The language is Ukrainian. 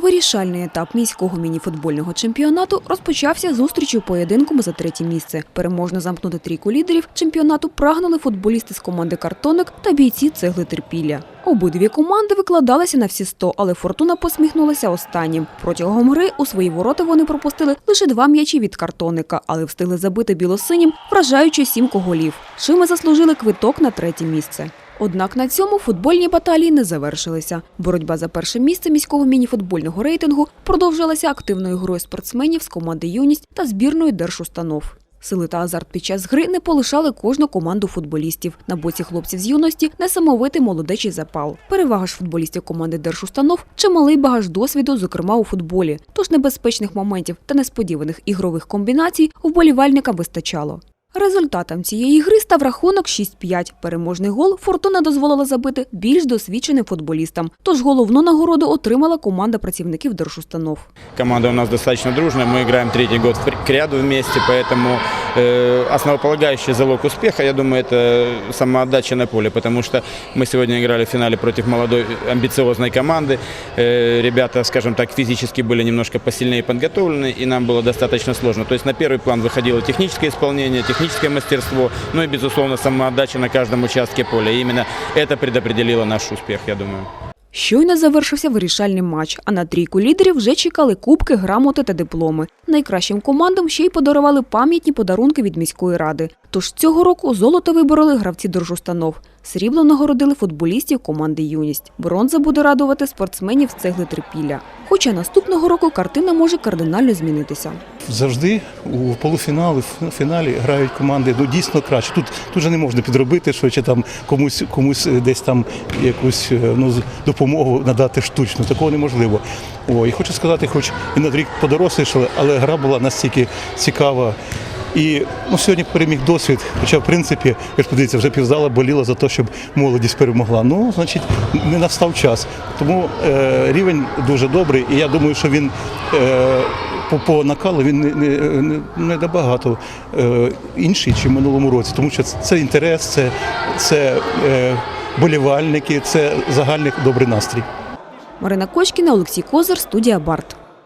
Вирішальний етап міського мініфутбольного чемпіонату розпочався зустрічю поєдинком за третє місце. Переможно замкнути трійку лідерів чемпіонату прагнули футболісти з команди «Картоник» та бійці цегли терпілля. Обидві команди викладалися на всі 100, але Фортуна посміхнулася останнім. Протягом гри у свої ворота вони пропустили лише два м'ячі від картоника, але встигли забити білосинім, вражаючи сімку голів. Шими заслужили квиток на третє місце. Однак на цьому футбольні баталії не завершилися. Боротьба за перше місце міського мініфутбольного рейтингу продовжилася активною грою спортсменів з команди Юність та збірної держустанов. Сили та азарт під час гри не полишали кожну команду футболістів. На боці хлопців з юності несамовитий молодечий запал. Перевага ж футболістів команди держустанов чималий багаж досвіду, зокрема у футболі. Тож небезпечних моментів та несподіваних ігрових комбінацій вболівальникам вистачало. Результатом цієї гри став рахунок 6-5. Переможний гол Фортуна дозволила забити більш досвідченим футболістам. Тож головну нагороду отримала команда працівників держустанов. Команда у нас достаточно дружная, мы играем третий год в- к ряду вместе, поэтому э, основополагающий залог успеха, я думаю, это самоотдача на поле, потому что мы сегодня играли в финале против молодой амбициозной команды. Э, ребята, скажем так, физически были немножко посильнее и подготовлены, и нам было достаточно сложно. То есть на первый план выходило техническое исполнение, техническое мастерство, ну и, безусловно, самоотдача на каждом участке поля. И именно это предопределило наш успех, я думаю. Щойно завершився вирішальний матч, а на трійку лідерів вже чекали кубки, грамоти та дипломи. Найкращим командам ще й подарували пам'ятні подарунки від міської ради. Тож цього року золото вибороли гравці держустанов. Срібло нагородили футболістів команди Юність. Бронза буде радувати спортсменів з цегли терпілля. Хоча наступного року картина може кардинально змінитися. Завжди у полуфіналі, фіналі грають команди ну, дійсно краще. Тут, тут же не можна підробити, що чи там комусь, комусь десь там якусь е, ну, допомогу надати штучно. Такого неможливо. О, і хочу сказати, хоч і на рік подорослішали, але гра була настільки цікава. І ну, сьогодні переміг досвід. Хоча, в принципі, я ж подивіться, вже півзала боліла за те, щоб молодість перемогла. Ну, значить, не настав час. Тому е, рівень дуже добрий, і я думаю, що він е, по, по накалу він не, не, не, набагато е, інший, ніж в минулому році, тому що це інтерес, це, це е, болівальники, це загальний добрий настрій. Марина Кочкіна, Олексій Козир, студія Барт.